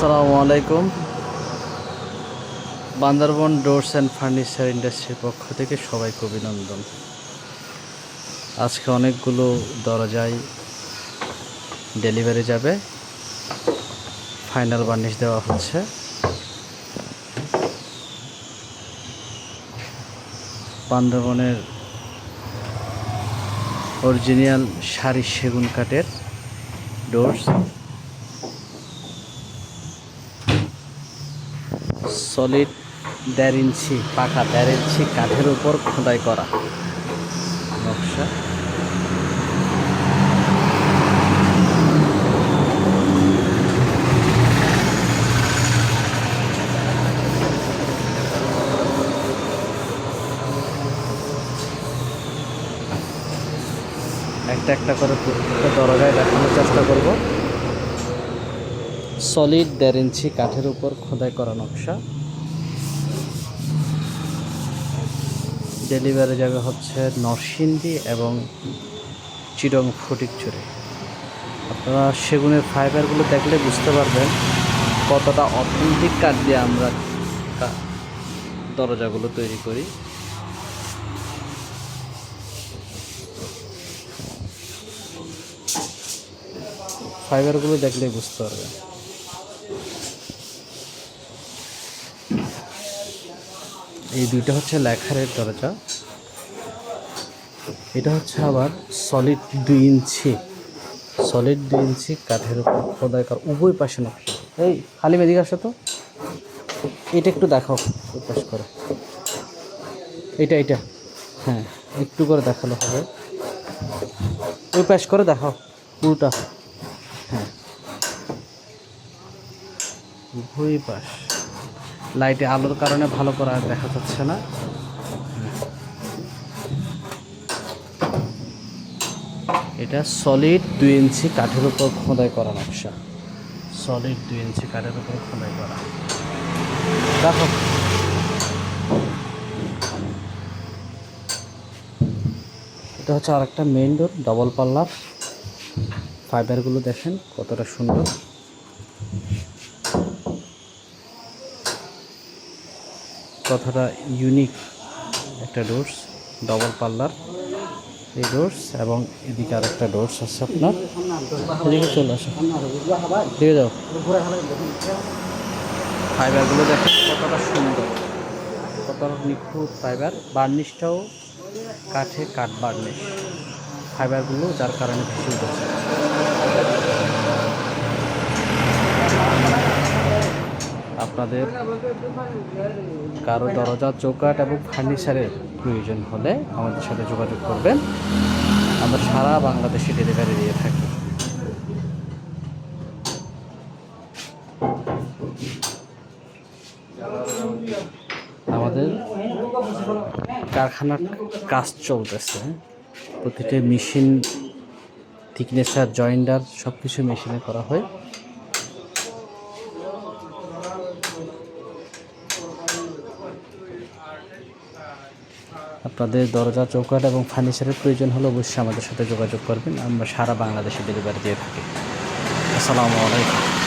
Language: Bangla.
আসসালামু আলাইকুম। বান্দরবন ডোরস অ্যান্ড ফার্নিচার ইন্ডাস্ট্রির পক্ষ থেকে সবাইকে অভিনন্দন। আজকে অনেকগুলো দরজায় ডেলিভারি যাবে। ফাইনাল বার্নিশ দেওয়া হচ্ছে। বান্দরবনের অরিজিনাল শাড়ি সেগুন কাঠের ডোরস। সলিড দেড় ইঞ্চি, পাকা দেড় ইঞ্চি কাঠের উপর খোদাই করা। নকশা। একটা একটা করে প্রত্যেকটা দরজায় দেখানোর চেষ্টা করব। সলিড দেড় ইঞ্চি কাঠের উপর খোদাই করা নকশা। ডেলিভারি যাবে হচ্ছে নরসিংদী এবং চিরং। ফটিকচুরি আপনারা সেগুনের ফাইবারগুলো দেখলে বুঝতে পারবেন কতটা অথেন্টিক কাঠ দিয়ে আমরা দরজাগুলো তৈরি করি। ফাইবারগুলো দেখলেই বুঝতে পারবেন। এই দুইটা হচ্ছে লেখারের দরজা। এটা হচ্ছে আবার সলিড দুই ইঞ্চি। সলিড দুই ইঞ্চি কাঠের উপর, খোদাই করা, উভয় পাশে নকশা। এই খালি মেদিকে আসো তো। এটা একটু দেখাও পাশ করে। এটা এটা। হ্যাঁ একটু করে দেখাল হবে। ওই পাশ করে দেখাও পুরোটা হ্যাঁ। উভয় পাশ। লাইটে আলোর কারণে ভালো করে আর দেখা যাচ্ছে না। এটা সলিড দুই ইঞ্চি কাঠের উপর খোদাই করা নকশা। সলিড দুই ইঞ্চি কাঠের উপর খোদাই করা। দেখো। এটা হচ্ছে আরেকটা মেইন ডোর ডবল পাল্লার ফাইবারগুলো দেখেন কতটা সুন্দর। কতটা ইউনিক একটা ডোরস ডবল পাল্লার এই ডোরস এবং এদিকে আর একটা ডোরস আছে আপনার। এদিকে চলে আসো। দিয়ে যাও। ফাইবারগুলো দেখেন কতটা সুন্দর। কতটা নিখুঁত ফাইবার বার্নিশটাও কাঠে কাঠ বার্নিশ ফাইবারগুলো যার কারণে ভেসে আপনাদের কারও দরজা চৌকাট এবং ফার্নিচারের প্রয়োজন হলে আমাদের সাথে যোগাযোগ করবেন। আমরা সারা বাংলাদেশে ডেলিভারি দিয়ে থাকি। আমাদের কারখানার কাজ চলতেছে। প্রতিটি মেশিন থিকনেসার জয়েন্ডার সব কিছু মেশিনে করা হয়। আপনাদের দরজা চৌকাট এবং ফার্নিচারের প্রয়োজন হলে অবশ্যই আমাদের সাথে যোগাযোগ করবেন। আমরা সারা বাংলাদেশে ডেলিভারি দিয়ে থাকি। আসসালামু আলাইকুম।